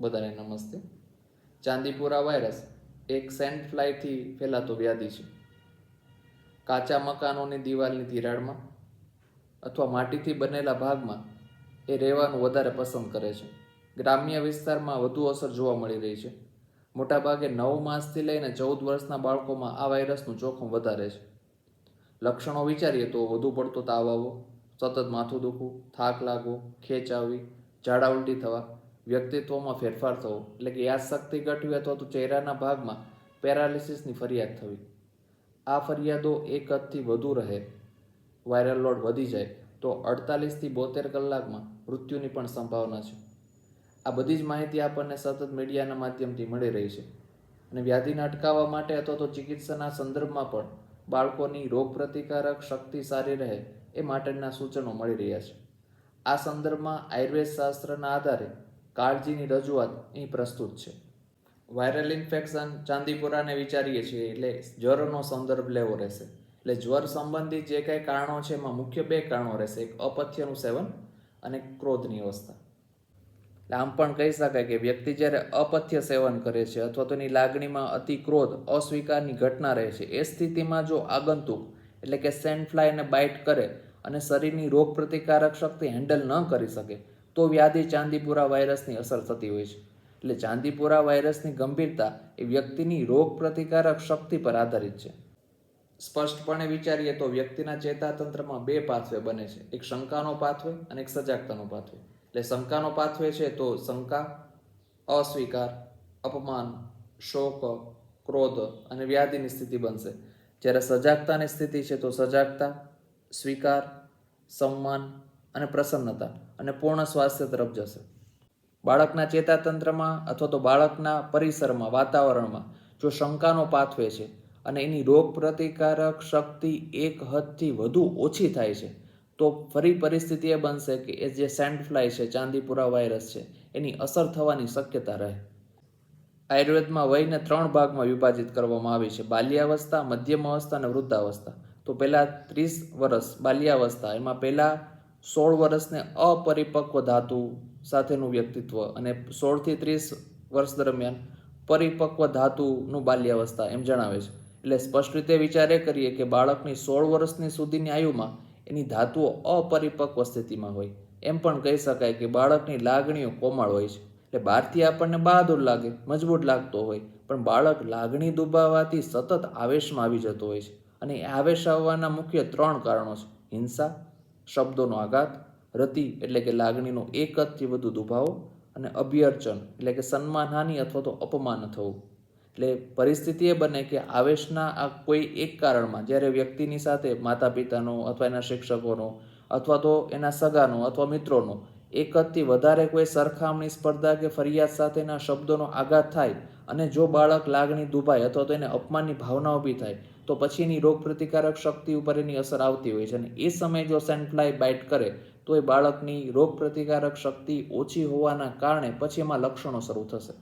બધાને નમસ્તે. ચાંદીપુરા વાયરસ એક સેન્ડ ફ્લાયથી ફેલાતો વ્યાધિ છે. કાચા મકાનોની દિવાલની તિરાડમાં અથવા માટીથી બનેલા ભાગમાં એ રહેવાનું વધારે પસંદ કરે છે. ગ્રામ્ય વિસ્તારમાં વધુ અસર જોવા મળી રહી છે. મોટાભાગે નવ માસથી લઈને ચૌદ વર્ષના બાળકોમાં આ વાયરસનું જોખમ વધારે છે. લક્ષણો વિચારીએ તો વધુ પડતો તાવ આવવો સતત માથું દુખવું, થાક લાગવો ખેંચ આવવી ઝાડા ઉલટી થવા વ્યક્તિત્વમાં ફેરફાર થવો, એટલે કે યાદશક્તિ ઘટવી અથવા તો ચહેરાના ભાગમાં પેરાલિસિસની ફરિયાદ થવી. આ ફરિયાદો એક હદથી વધુ રહે, વાયરલ લોડ વધી જાય, તો અડતાલીસથી બોતેર કલાકમાં મૃત્યુની પણ સંભાવના છે. આ બધી જ માહિતી આપણને સતત મીડિયાના માધ્યમથી મળી રહી છે. અને વ્યાધિને અટકાવવા માટે અથવા તો ચિકિત્સાના સંદર્ભમાં પણ બાળકોની રોગપ્રતિકારક શક્તિ સારી રહે એ માટેના સૂચનો મળી રહ્યા છે. આ સંદર્ભમાં આયુર્વેદ શાસ્ત્રના આધારે કાળજીની રજૂઆત અહીં પ્રસ્તુત છે. વાયરલ ઇન્ફેક્શન ચાંદીપુરાને વિચારીએ છીએ એટલે જ્વરનો સંદર્ભ લેવો રહેશે. એટલે જ્વર સંબંધિત જે કાંઈ કારણો છે એમાં મુખ્ય બે કારણો રહેશે. એક અપથ્યનું સેવન અને ક્રોધની અવસ્થા. એટલે આમ પણ કહી શકાય કે વ્યક્તિ જ્યારે અપથ્ય સેવન કરે છે અથવા તો એની લાગણીમાં અતિ ક્રોધ, અસ્વીકારની ઘટના રહે છે, એ સ્થિતિમાં જો આગંતુક એટલે કે સેન્ટ ફ્લાયને બાઇટ કરે અને શરીરની રોગ પ્રતિકારક શક્તિ હેન્ડલ ન કરી શકે તો વ્યાધિ ચાંદીપુરા વાયરસની અસર થતી હોય છે. એટલે ચાંદીપુરા વાયરસની ગંભીરતા એ વ્યક્તિની રોગ પ્રતિકારક શક્તિ પર આધારિત છે. સ્પષ્ટપણે વિચારીએ તો વ્યક્તિના ચેતાતંત્રમાં બે પાથવે બને છે. એક શંકાનો પાથવે અને એક સજાગતાનો પાથવે એટલે શંકાનો પાથવે છે તો શંકા, અસ્વીકાર, અપમાન, શોક, ક્રોધ અને વ્યાધિની સ્થિતિ બનશે. જ્યારે સજાગતાની સ્થિતિ છે તો સજાગતા, સ્વીકાર, સન્માન અને પ્રસન્નતા. અને પૂર્ણ સ્વાસ્થ્ય તરફ જશે. બાળકના ચેતાતંત્રમાં અથવા તો બાળકના પરિસરમાં, વાતાવરણમાં જો શંકાનો પાથવે છે અને એની રોગ પ્રતિકારક શક્તિ એક હદથી વધુ ઓછી થાય છે, તો ફરી પરિસ્થિતિ એ બનશે કે એ જે સેન્ટ ફ્લાય છે, ચાંદીપુરા વાયરસ છે, એની અસર થવાની શક્યતા રહે. આયુર્વેદમાં વયને ત્રણ ભાગમાં વિભાજિત કરવામાં આવી છે, બાલ્યાવસ્થા, મધ્યમ અવસ્થા અને વૃદ્ધાવસ્થા. તો પહેલાં ત્રીસ વર્ષ બાલ્યાવસ્થા, એમાં પહેલા સોળ વર્ષને અપરિપક્વ ધાતુ સાથેનું વ્યક્તિત્વ અને સોળથી ત્રીસ વર્ષ દરમિયાન પરિપક્વ ધાતુનું બાલ્યાવસ્થા એમ જણાવે છે. એટલે સ્પષ્ટ રીતે વિચારે કરીએ કે બાળકની સોળ વર્ષની સુધીની આયુમાં એની ધાતુઓ અપરિપક્વ સ્થિતિમાં હોય. એમ પણ કહી શકાય કે બાળકની લાગણીઓ કોમળ હોય છે. એટલે બહારથી આપણને બહાદુર લાગે, મજબૂત લાગતો હોય. પણ બાળક લાગણી દુબાવાથી સતત આવેશમાં આવી જતો હોય છે. અને આવેશ આવવાના મુખ્ય ત્રણ કારણો છે. હિંસા શબ્દોનો આઘાત, રતિ એટલે કે લાગણીનો એક હદથી વધુ દુભાવો અને અભ્યર્ચન એટલે કે સન્માનહાનિ અથવા તો અપમાન થવું. એટલે પરિસ્થિતિ એ બને કે આવેશના આ કોઈ એક કારણમાં જ્યારે વ્યક્તિની સાથે માતા પિતાનો અથવા એના શિક્ષકોનો અથવા તો એના સગાનો અથવા મિત્રોનો એક હદથી વધારે કોઈ સરખામણી, સ્પર્ધા કે ફરિયાદ સાથેના શબ્દોનો આઘાત થાય અને જો બાળક લાગણી દુભાય અથવા તો એને અપમાનની ભાવના ઊભી થાય તો પછી એની રોગ પ્રતિકારક શક્તિ ઉપર એની અસર આવતી હોય છે. અને એ સમયે જો સેન્ટફ્લાય બાઇટ કરે, તો એ બાળકની રોગ પ્રતિકારક શક્તિ ઓછી હોવાના કારણે પછી એમાં લક્ષણો શરૂ થશે.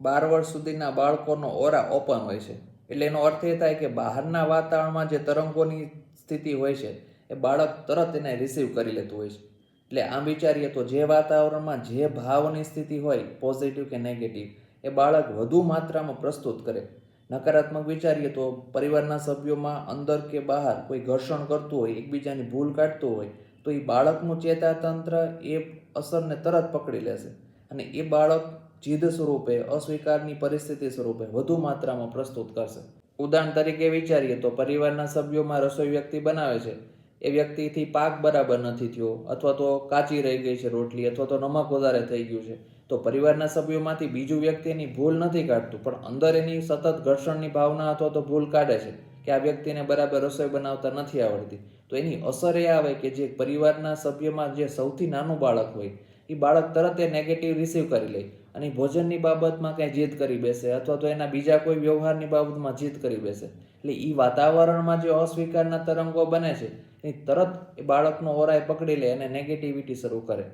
બાર વર્ષ સુધીના બાળકોનો ઓરા ઓપન હોય છે. એટલે એનો અર્થ એ થાય કે બહારના વાતાવરણમાં જે તરંગોની સ્થિતિ હોય છે, એ બાળક તરત એને રિસીવ કરી લેતું હોય છે. એટલે આમ વિચારીએ તો જે વાતાવરણમાં જે ભાવની સ્થિતિ હોય પોઝિટિવ કે નેગેટિવ એ બાળક વધુ માત્રામાં પ્રસ્તુત કરે. નકારાત્મક વિચારીએ તો પરિવારના સભ્યોમાં અંદર કે બહાર કોઈ ઘર્ષણ કરતું હોય, એકબીજાની ભૂલ કાઢતું હોય, તો એ બાળકનું ચેતાતંત્ર એ અસરને તરત પકડી લેશે. અને એ બાળક જીદ સ્વરૂપે, અસ્વીકારની પરિસ્થિતિ સ્વરૂપે વધુ માત્રામાં પ્રસ્તુત કરશે. ઉદાહરણ તરીકે વિચારીએ તો પરિવારના સભ્યોમાં રસોઈ વ્યક્તિ બનાવે છે. એ વ્યક્તિથી પાક બરાબર નથી થયો, અથવા તો કાચી રહી ગઈ છે રોટલી, અથવા તો નમક વધારે થઈ ગયું છે. તો પરિવારના સભ્યોમાંથી બીજું વ્યક્તિ એની ભૂલ નથી કાઢતું, પણ અંદર એની સતત ઘર્ષણની ભાવના અથવા તો ભૂલ કાઢે છે કે આ વ્યક્તિને બરાબર રસોઈ બનાવતા નથી આવડતી. તો એની અસર એ આવે કે જે પરિવારના સભ્યમાં જે સૌથી નાનું બાળક હોય એ બાળક તરત એ નેગેટિવ રિસીવ કરી લે અને ભોજનની બાબતમાં કંઈ જીદ કરી બેસે અથવા તો એના બીજા કોઈ વ્યવહારની બાબતમાં જીદ કરી બેસે. એટલે એ વાતાવરણમાં જે અસ્વીકારના તરંગો બને છે એ તરત એ બાળકનો ઓરાય પકડી લે અને નેગેટિવિટી શરૂ કરે.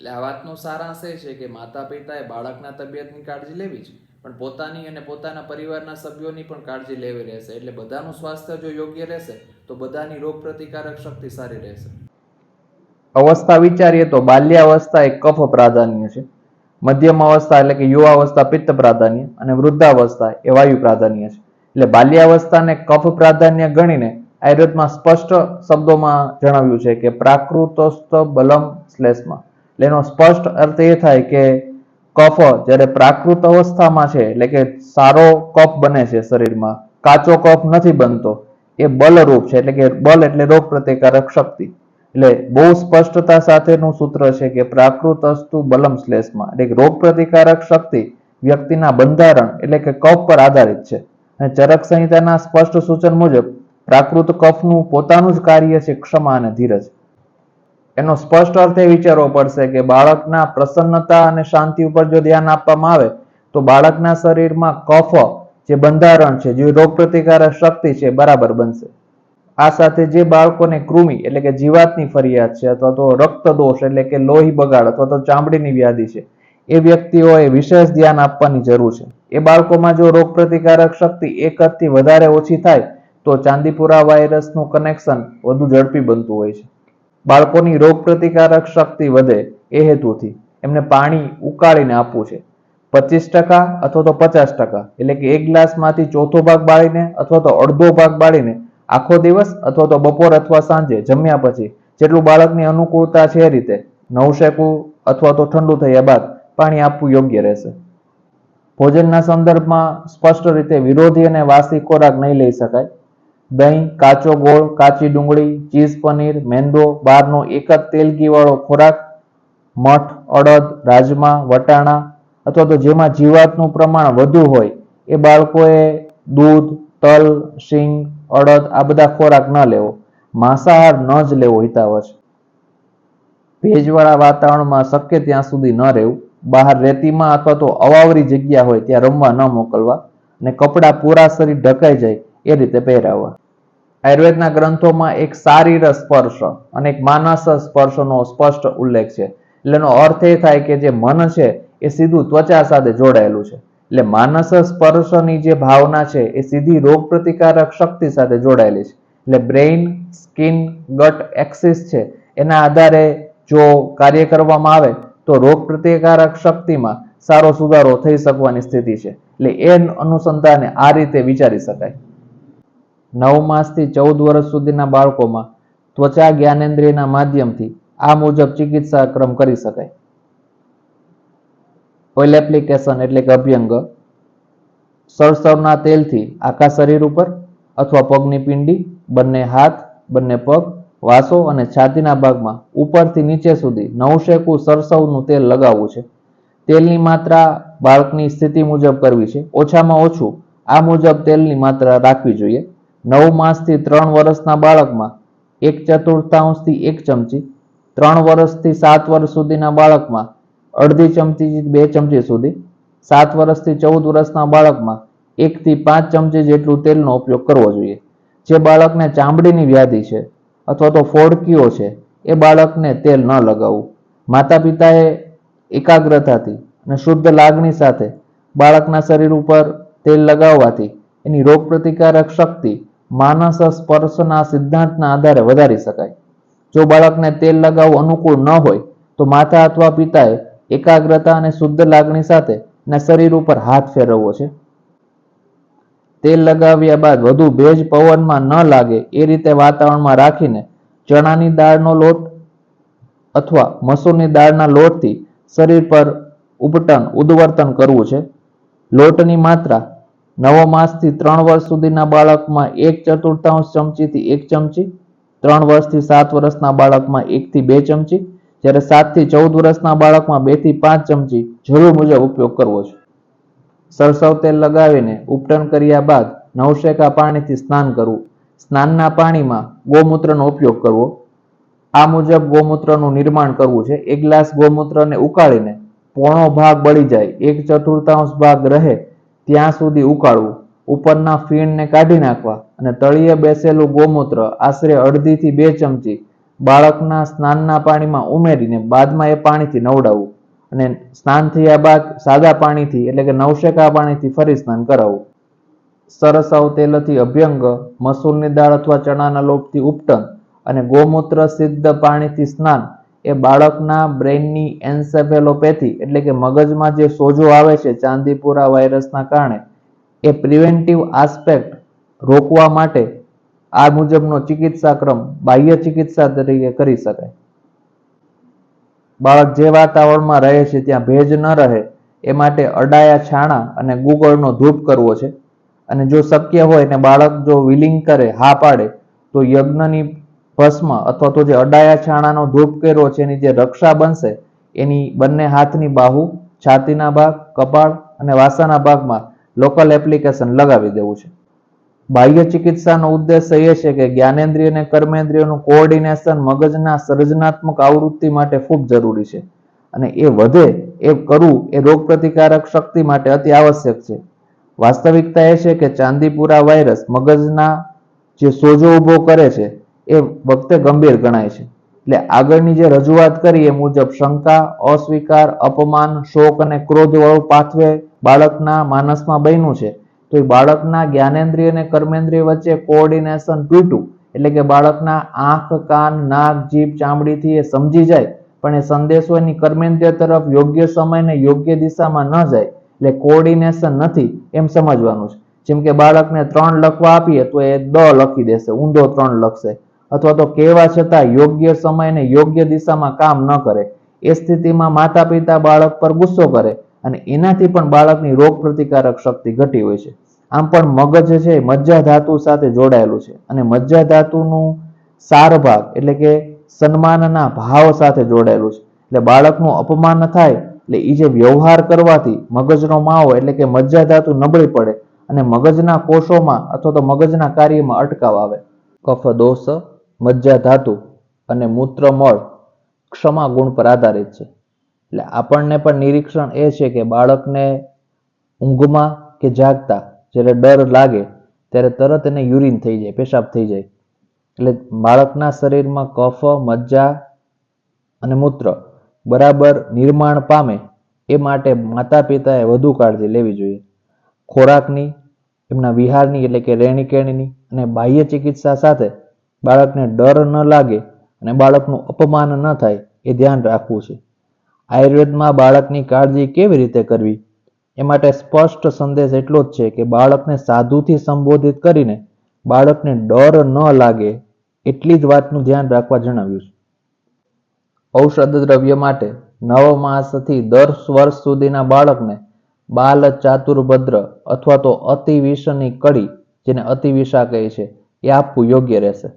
એટલે આ વાતનો સારાંશ એ છે કે માતા પિતાએ બાળકના તબિયતની કાળજી લેવી જ પણ પોતાની અને પોતાના પરિવારના સભ્યોની પણ કાળજી લેવી રહેશે. એટલે બધાનું સ્વાસ્થ્ય જો યોગ્ય રહેશે, તો બધાની રોગ પ્રતિકારક શક્તિ સારી રહેશે. અવસ્થા વિચારીએ તો બાલ્યાવસ્થા એ કફ પ્રાધાન્ય છે. મધ્યમ અવસ્થા એટલે કે યુવાવસ્થા પિત્ત પ્રાધાન્ય અને વૃદ્ધાવસ્થા એ વાયુ પ્રાધાન્ય છે. એટલે બાલ્યાવસ્થાને કફ પ્રાધાન્ય ગણીને આયુર્વેદમાં સ્પષ્ટ શબ્દોમાં જણાવ્યું છે કે પ્રાકૃતસ્થ બલમ શ્લેષમાં. એટલે એનો સ્પષ્ટ અર્થ એ થાય કે કફ જ્યારે પ્રાકૃત અવસ્થામાં છે, એટલે કે સારો કફ બને છે શરીરમાં, કાચો કફ નથી બનતો, એ બલરૂપ છે, એટલે કે બલ એટલે રોગ પ્રતિકારક શક્તિ. એટલે બહુ સ્પષ્ટતા સાથેનું સૂત્ર છે કે પ્રાકૃત અસ્તુ બલમ શ્લેષમાં, એટલે કે રોગ પ્રતિકારક શક્તિ વ્યક્તિના બંધારણ, એટલે કે કફ પર આધારિત છે. અને ચરક સંહિતાના સ્પષ્ટ સૂચન મુજબ, પ્રાકૃત કફનું પોતાનું જ કાર્ય છે ક્ષમા અને ધીરજ. એનો સ્પષ્ટ અર્થ વિચારવો પડશે કે બાળકના પ્રસન્નતા અને શાંતિ ઉપર જો ધ્યાન આપવામાં આવે, તો બાળકના શરીરમાં કફ જે બંધારણ છે, જે રોગ પ્રતિકારક શક્તિ છે, બરાબર બનશે. આ સાથે જે બાળકોને કૃમિ એટલે કે જીવાતની ફરિયાદ છે, અથવા તો રક્ત દોષ એટલે કે લોહી બગાડ અથવા તો ચામડીની વ્યાધિ છે, એ વ્યક્તિઓએ વિશેષ ધ્યાન આપવાની જરૂર છે. એ બાળકોમાં જો રોગ પ્રતિકારક શક્તિ એક હદથી વધારે ઓછી થાય, તો ચાંદીપુરા વાયરસનું કનેક્શન વધુ ઝડપી બનતું હોય છે. બાળકોની રોગ પ્રતિકારક શક્તિ વધે એ હેતુથી એમને પાણી ઉકાળીને આપવું છે. પચીસ ટકા અથવા તો પચાસ ટકા એટલે કે એક ગ્લાસમાંથી ચોથો ભાગ બાળીને અથવા તો અડધો ભાગ બાળીને આખો દિવસ અથવા તો બપોર અથવા સાંજે જમ્યા પછી જેટલું બાળકની અનુકૂળતા છે એ રીતે નવશેકું અથવા તો ઠંડુ થયા બાદ પાણી આપવું યોગ્ય રહેશે. ભોજનના સંદર્ભમાં સ્પષ્ટ રીતે વિરોધી અને વાસી ખોરાક નહીં લઈ શકાય. દહીં, કાચો ગોળ, કાચી ડુંગળી, ચીઝ પનીર, મેંદો, બહારનો એક જ તેલગીવાળો ખોરાક, મઠ, અડદ, રાજમા, વટાણા અથવા તો જેમાં જીવાતનું પ્રમાણ વધુ હોય, એ બાળકોએ દૂધ, તલ, શીંગ, અડદ આ બધા ખોરાક ન લેવો. માંસાહાર ન જ લેવો હિતાવહ ભેજવાળા વાતાવરણમાં શક્ય ત્યાં સુધી ન રહેવું. બહાર રેતીમાં અથવા તો અવાવરી જગ્યા હોય ત્યાં રમવા ન મોકલવા અને કપડાં પૂરા શરીર ઢકાઈ જાય એ રીતે પહેરાવવા આયુર્વેદના ગ્રંથોમાં એક શારીર સ્પર્શ અને એક માનસ સ્પર્શનો સ્પષ્ટ ઉલ્લેખ છે. એટલે એનો અર્થ એ થાય કે જે મન છે, એ સીધું ત્વચા સાથે જોડાયેલું છે. એટલે માનસ સ્પર્શની જે ભાવના છે, એ સીધી રોગ પ્રતિકારક શક્તિ સાથે જોડાયેલી છે. એટલે બ્રેઇન, સ્કિન, ગટ, એક્સિસ છે, એના આધારે જો કાર્ય કરવામાં આવે, તો રોગ પ્રતિકારક શક્તિમાં સારો સુધારો થઈ શકવાની સ્થિતિ છે. એટલે એ અનુસંધાને આ રીતે વિચારી શકાય. નવ માસથી ચૌદ વર્ષ સુધીના બાળકોમાં ત્વચા જ્ઞાનેન્દ્રિયના માધ્યમથી આ મુજબ ચિકિત્સા ક્રમ કરી શકાય. ઓઇલ એપ્લિકેશન એટલે કે અભ્યંગ સરસવના તેલથી આખા શરીર ઉપર અથવા પગની પિંડી, બંને હાથ, બંને પગ, વાસો અને છાતીના ભાગમાં ઉપરથી નીચે સુધી નવશેકું સરસવનું તેલ લગાવવું છે. તેલની માત્રા બાળકની સ્થિતિ મુજબ કરવી છે. ઓછામાં ઓછું આ મુજબ તેલની માત્રા રાખવી જોઈએ. નવ માસથી ત્રણ વર્ષના બાળકમાં એક ચતુર્થાંશથી એક ચમચી, ત્રણ વર્ષથી સાત વર્ષ સુધીના બાળકમાં અડધી ચમચી બે ચમચી સુધી, સાત વર્ષથી ચૌદ વર્ષના બાળકમાં એકથી પાંચ ચમચી જેટલું તેલનો ઉપયોગ કરવો જોઈએ. જે બાળકને ચામડીની વ્યાધિ છે અથવા તો ફોડકીઓ છે, એ બાળકને તેલ ન લગાવવું. માતા પિતાએ એકાગ્રતાથી અને શુદ્ધ લાગણી સાથે બાળકના શરીર ઉપર તેલ લગાવવાથી એની રોગપ્રતિકારક શક્તિ માનસ સ્પર્શના સિદ્ધાંતના આધારે વધારી શકાય. જો બાળકને તેલ લગાવવું અનુકૂળ ન હોય, તો માતા અથવા પિતાએ એકાગ્રતા અને શુદ્ધ લાગણી સાથે ને શરીર ઉપર હાથ ફેરવવો છે. તેલ લગાવ્યા બાદ વધુ ભેજ પવનમાં ન લાગે એ રીતે વાતાવરણમાં રાખીને ચણાની દાળનો લોટ અથવા મસૂરની દાળના લોટથી શરીર પર ઉપટન ઉદવર્તન કરવું છે. લોટની માત્રા નવ માસથી ત્રણ વર્ષ સુધીના બાળકમાં એક ચતુર્થાંશ ચમચીથી એક ચમચી, ત્રણ વર્ષથી સાત વર્ષના બાળકમાં એકથી બે ચમચી, જ્યારે સાતથી ચૌદ વર્ષના બાળકમાં બેથી પાંચ ચમચી જરૂર મુજબ ઉપયોગ કરવો છે. સરસવ તેલ લગાવીને ઉપટન કર્યા બાદ નવશેકા પાણીથી સ્નાન કરવું. સ્નાનના પાણીમાં ગોમૂત્રનો ઉપયોગ કરવો. આ મુજબ ગોમૂત્રનું નિર્માણ કરવું છે. એક ગ્લાસ ગોમૂત્રને ઉકાળીને પોણો ભાગ બળી જાય. એક ચતુર્થાંશ ભાગ રહે ત્યાં સુધી ઉકાળવું, ઉપરના ફીણને કાઢી નાખવા અને તળિયે બેસેલું ગોમૂત્ર આશરે અડધીથી બે ચમચી બાળકના સ્નાનના પાણીમાં ઉમેરીને બાદમાં એ પાણીથી નવડાવવું અને સ્નાન થયા બાદ સાદા પાણીથી એટલે કે નવશેકા પાણીથી ફરી સ્નાન કરાવવું. સરસાવ તેલથી અભ્યંગ, મસૂરની દાળ અથવા ચણાના લોટથી ઉપટન અને ગોમૂત્ર સિદ્ધ પાણીથી સ્નાન એ બાળકના બ્રેઇનની એન્સેફેલોપેથી, એટલે કે મગજમાં જે સોજો આવે છે ચાંદીપુરા વાયરસના કારણે, એ પ્રિવેન્ટિવ આસ્પેક્ટ રોકવા માટે આ મુજબનો ચિકિત્સા ક્રમ બાહ્ય ચિકિત્સા તરીકે કરી શકાય. બાળક જે વાતાવરણમાં રહે છે, ત્યાં ભેજ ન રહે, એ માટે અડાયા છાણા અને ગુગળનો ધૂપ કરવો છે. અને જો શક્ય હોય ને બાળક જો વિલિંગ કરે, હા પાડે, તો યજ્ઞની ભસ્મ અથવા તો જે અડાયા છાણાનો ધૂપ કર્યો છે, એની જે રક્ષા બનશે, એની બંને હાથની બાહુ છાતીના ભાગ, કપાળ અને વાસાના ભાગમાં લોકલ એપ્લિકેશન લગાવી દેવું છે. બાહ્ય ચિકિત્સાનો ઉદ્દેશ એ છે કે જ્ઞાનેન્દ્રિય અને કર્મેન્દ્રિયનું કોઓર્ડિનેશન મગજના સર્જનાત્મક આવૃત્તિ માટે ખૂબ જરૂરી છે અને એ વધે એ કરવું એ રોગ પ્રતિકારક શક્તિ માટે અતિ આવશ્યક છે. વાસ્તવિકતા એ છે કે ચાંદીપુરા વાયરસ મગજના જે સોજો ઊભો કરે છે એ વખતે ગંભીર ગણાય છે. એટલે આગળની જે રજૂઆત કરી એ મુજબ શંકા, અસ્વીકાર, અપમાન, શોક અને ક્રોધ વાળું પાથવે બાળકના માનસમાં બન્યું છે. તો એ બાળકના જ્ઞાનેન્દ્રિય અને કર્મેન્દ્રિય વચ્ચે કોઓર્ડિનેશન તૂટ્યું. એટલે કે બાળકના આંખ, કાન, નાક, જીભ, ચામડીથી એ સમજી જાય. પણ એ સંદેશો એની કર્મેન્દ્રિય તરફ યોગ્ય સમય ને યોગ્ય દિશામાં ન જાય. એટલે કોઓર્ડિનેશન નથી એમ સમજવાનું છે. જેમ કે બાળકને ત્રણ લખવા આપીએ તો એ દ લખી દેશે, ઊંધો ત્રણ લખશે. અથવા તો કહેવા છતાં યોગ્ય સમય અને યોગ્ય દિશામાં કામ ન કરે. એ સ્થિતિમાં માતા પિતા બાળક પર ગુસ્સો કરે અને એનાથી પણ બાળકની રોગ પ્રતિકારક શક્તિ ઘટી હોય છે. આમ પણ મગજ છે મજ્જા ધાતુ સાથે જોડાયેલું છે અને મજ્જા ધાતુનું સાર ભાગ એટલે કે સન્માનના ભાવ સાથે જોડાયેલું છે. એટલે બાળકનું અપમાન થાય એટલે એ જે વ્યવહાર કરવાથી મગજનો માવો એટલે કે મજ્જા ધાતુ નબળી પડે અને મગજના કોષોમાં અથવા તો મગજના કાર્યમાં અટકાવ આવે. કફ દોષ મજ્જા ધાતુ અને મૂત્રમળ ક્ષમા ગુણ પર આધારિત છે. એટલે આપણને પણ નિરીક્ષણ એ છે કે બાળકને ઊંઘમાં કે જાગતા જ્યારે ડર લાગે ત્યારે તરત એને યુરિન થઈ જાય, પેશાબ થઈ જાય. એટલે બાળકના શરીરમાં કફ, મજ્જા અને મૂત્ર બરાબર નિર્માણ પામે એ માટે માતા પિતાએ વધુ કાળજી લેવી જોઈએ. ખોરાકની, એમના વિહારની એટલે કે રહેણી કહેણીની અને બાહ્ય ચિકિત્સા સાથે બાળકને ડર ન લાગે અને બાળકનું અપમાન ન થાય એ ધ્યાન રાખવું છે. આયુર્વેદમાં બાળકની કાળજી કેવી રીતે કરવી? એ માટે સ્પષ્ટ સંદેશ એટલો જ છે કે બાળકને સાધુથી સંબોધિત કરીને બાળકને ડર ન લાગે એટલી જ વાતનું ધ્યાન રાખવા જણાવ્યું છે. ઔષધ દ્રવ્ય માટે નવ માસથી દસ વર્ષ સુધીના બાળકને બાલ ચાતુર્ભદ્ર અથવા તો અતિવિષની કડી જેને અતિવિષા કહે છે, એ આપવું યોગ્ય રહેશે.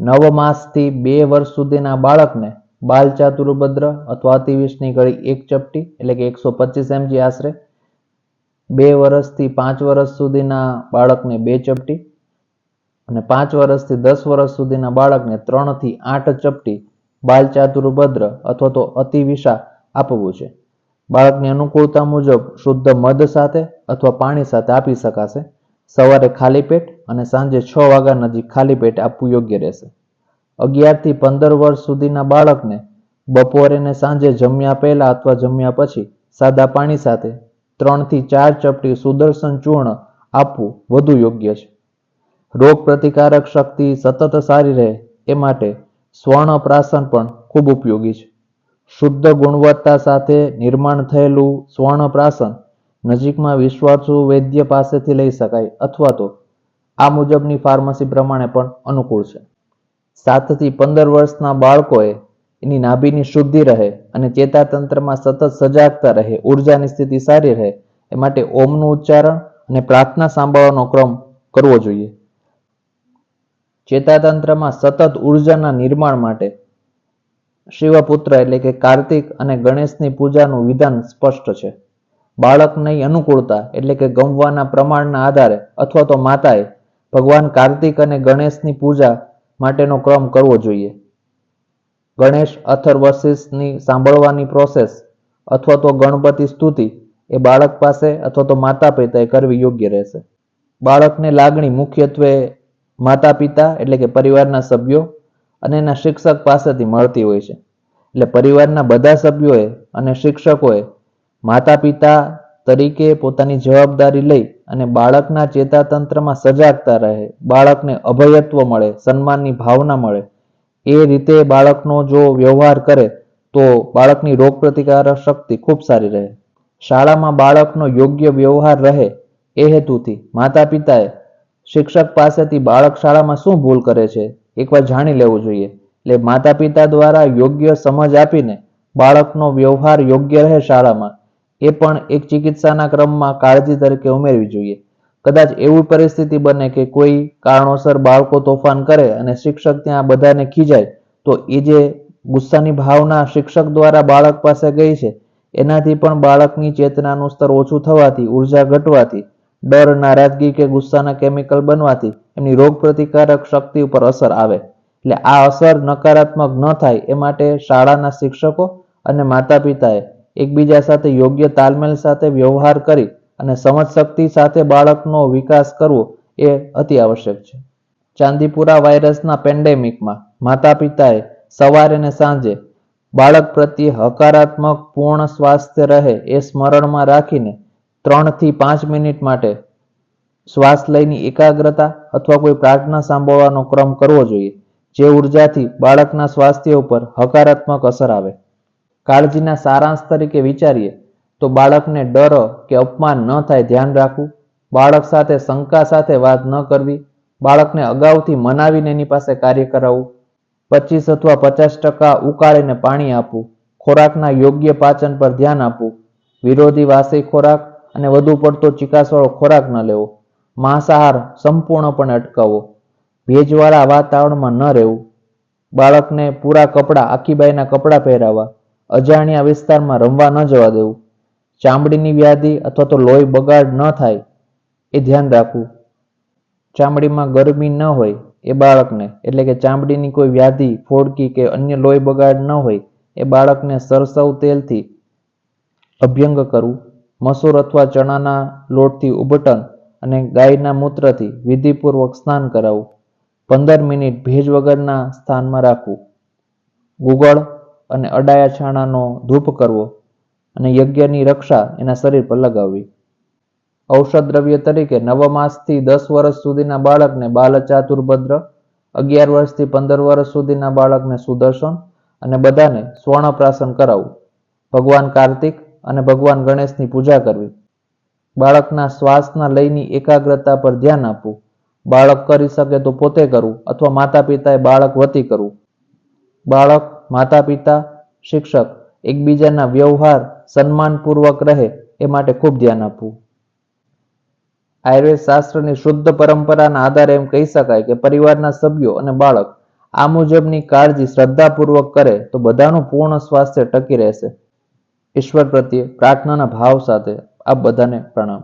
નવ માસથી બે વર્ષ સુધીના બાળકને બાલ ચાતુર્ભદ્ર અથવા અતિવિષની ઘડી એક ચપટી એટલે કે એકસો પચીસ એમજી આશરે બે વર્ષથી પાંચ વર્ષ સુધીના બાળકને બે ચપટી અને પાંચ વર્ષથી દસ વર્ષ સુધીના બાળકને ત્રણથી આઠ ચપટી બાલ ચાતુર્ભદ્ર અથવા તો અતિવિષા આપવું છે. બાળકની અનુકૂળતા મુજબ શુદ્ધ મધ સાથે અથવા પાણી સાથે આપી શકાશે. સવારે ખાલી પેટ અને સાંજે છ વાગ્યા નજીક ખાલી પેટ આપવું યોગ્ય રહેશે. અગિયારથી પંદર વર્ષ સુધીના બાળકને બપોરે ને સાંજે જમ્યા પહેલા અથવા જમ્યા પછી સાદા પાણી સાથે ત્રણથી ચાર ચપટી સુદર્શન ચૂર્ણ આપવું વધુ યોગ્ય છે. રોગ પ્રતિકારક શક્તિ સતત સારી રહે એ માટે સ્વર્ણપ્રાશન પણ ખૂબ ઉપયોગી છે. શુદ્ધ ગુણવત્તા સાથે નિર્માણ થયેલું સ્વર્ણપ્રાશન નજીકમાં વિશ્વાસુ વૈદ્ય પાસેથી લઈ શકાય અથવા તો આ મુજબની ફાર્મસી પ્રમાણે પણ અનુકૂળ છે. સાતથી પંદર વર્ષના બાળકોએ એની નાભીની શુદ્ધિ રહે અને ચેતાતંત્રમાં સતત સજાગતા રહે, ઉર્જાની સ્થિતિ સારી રહે, એ માટે ઓમનું ઉચ્ચારણ અને પ્રાર્થના સાંભળવાનો ક્રમ કરવો જોઈએ. ચેતાતંત્રમાં સતત ઉર્જાના નિર્માણ માટે શિવપુત્ર એટલે કે કાર્તિક અને ગણેશની પૂજાનું વિધાન સ્પષ્ટ છે. બાળકની અનુકૂળતા એટલે કે ગમવાના પ્રમાણના આધારે અથવા તો માતાએ ભગવાન કાર્તિક અને ગણેશની પૂજા માટેનો ક્રમ કરવો જોઈએ. ગણેશ અથર્વશીષની સાંભળવાની પ્રોસેસ અથવા તો ગણપતિ સ્તુતિ એ બાળક પાસે અથવા તો માતા પિતાએ કરવી યોગ્ય રહેશે. બાળકને લાગણી મુખ્યત્વે માતા પિતા એટલે કે પરિવારના સભ્યો અને એના શિક્ષક પાસેથી મળતી હોય છે. એટલે પરિવારના બધા સભ્યોએ અને શિક્ષકોએ માતા પિતા તરીકે પોતાની જવાબદારી લઈ અને બાળકના ચેતાતંત્રમાં સજાગતા રહે, બાળકને અભયત્વ મળે, સન્માનની ભાવના મળે, એ રીતે બાળકનો જો વ્યવહાર કરે, તો બાળકની રોગ પ્રતિકારક શક્તિ ખૂબ સારી રહે. શાળામાં બાળકનો યોગ્ય વ્યવહાર રહે એ હેતુથી માતા પિતાએ શિક્ષક પાસેથી બાળક શાળામાં શું ભૂલ કરે છે, એકવાર જાણી લેવું જોઈએ. એટલે માતા પિતા દ્વારા યોગ્ય સમજ આપીને બાળકનો વ્યવહાર યોગ્ય રહે શાળામાં એ પણ એક ચિકિત્સાના ક્રમમાં કાળજી તરીકે ઉમેરવી જોઈએ. કદાચ એવી પરિસ્થિતિ બને કે કોઈ કારણોસર બાળકો તોફાન કરે અને શિક્ષક ત્યાં બધાને ખીજાય, તો એ જે ગુસ્સાની ભાવના શિક્ષક દ્વારા બાળક પાસે ગઈ છે, એનાથી પણ બાળકની ચેતનાનું સ્તર ઓછું થવાથી, ઊર્જા ઘટવાથી, ડર, નારાજગી કે ગુસ્સાના કેમિકલ બનવાથી એમની રોગ પ્રતિકારક શક્તિ ઉપર અસર આવે. એટલે આ અસર નકારાત્મક ન થાય એ માટે શાળાના શિક્ષકો અને માતા પિતાએ એકબીજા સાથે યોગ્ય તાલમેલ સાથે વ્યવહાર કરી અને સમજ શક્તિ સાથે બાળકનો વિકાસ કરવો એ અતિ આવશ્યક છે. ચાંદીપુરા વાયરસના પેન્ડેમિકમાં માતા પિતાએ સવારે અને સાંજે બાળક પ્રત્યે હકારાત્મક પૂર્ણ સ્વાસ્થ્ય રહે એ સ્મરણમાં રાખીને ત્રણથી પાંચ મિનિટ માટે શ્વાસ લઈની એકાગ્રતા અથવા કોઈ પ્રાર્થના સાંભળવાનો ક્રમ કરવો જોઈએ, જે ઉર્જાથી બાળકના સ્વાસ્થ્ય ઉપર હકારાત્મક અસર આવે. કાળજીના સારાંશ તરીકે વિચારીએ, તો બાળકને ડર કે અપમાન ન થાય ધ્યાન રાખવું, બાળક સાથે શંકા સાથે વાત ન કરવી, બાળકને અગાઉથી મનાવીને એની પાસે કાર્ય કરાવવું, પચીસ અથવા પચાસ ટકા ઉકાળીને પાણી આપવું, ખોરાકના યોગ્ય પાચન પર ધ્યાન આપવું, વિરોધી વાસી ખોરાક અને વધુ પડતો ચિકાસવાળો ખોરાક ન લેવો, માંસાહાર સંપૂર્ણપણે અટકાવવો, ભેજવાળા વાતાવરણમાં ન રહેવું, બાળકને પૂરા કપડાં, આખી બાઈના કપડાં પહેરાવવા અજાણ્યા વિસ્તારમાં રમવા ન જવા દેવું. ચામડીની વ્યાધિ અથવા તો લોહી બગાડ ન થાય એ ધ્યાન રાખવું. ચામડીમાં ગરમી ન હોય એ બાળકને, એટલે કે ચામડીની કોઈ વ્યાધિ, ફોડકી કે અન્ય લોહી બગાડ ન હોય એ બાળકને સરસવ તેલથી અભ્યંગ કરવું. મસૂર અથવા ચણાના લોટથી ઉબટન અને ગાયના મૂત્રથી વિધિપૂર્વક સ્નાન કરાવવું. પંદર મિનિટ ભેજ વગરના સ્થાનમાં રાખવું. ગુગળ અને અડાયા છાણાનો ધૂપ કરવો અને યજ્ઞની રક્ષા એના શરીર પર લગાવવી. ઔષધ દ્રવ્ય તરીકે નવ માસથી દસ વર્ષ સુધીના બાળકને બાલચાતુર્ભદ્ર અગિયાર વર્ષથી પંદર વર્ષ સુધીના બાળકને સુદર્શન અને બધાને સ્વર્ણપ્રાશન કરાવવું. ભગવાન કાર્તિક અને ભગવાન ગણેશની પૂજા કરવી. બાળકના શ્વાસના લયની એકાગ્રતા પર ધ્યાન આપવું. બાળક કરી શકે તો પોતે કરવું અથવા માતા પિતાએ બાળક વતી કરવું. બાળક માતા પિતા શિક્ષક, એકબીજાના વ્યવહાર સન્માનપૂર્વક રહે એ માટે ખૂબ ધ્યાન આપવું. આયુર્વેદ શાસ્ત્રની શુદ્ધ પરંપરાના આધારે એમ કહી શકાય કે પરિવારના સભ્યો અને બાળક આ મુજબની કાળજી શ્રદ્ધાપૂર્વક કરે તો બધાનું પૂર્ણ સ્વાસ્થ્ય ટકી રહેશે. ઈશ્વર પ્રત્યે પ્રાર્થનાના ભાવ સાથે આપ બધાને પ્રણામ.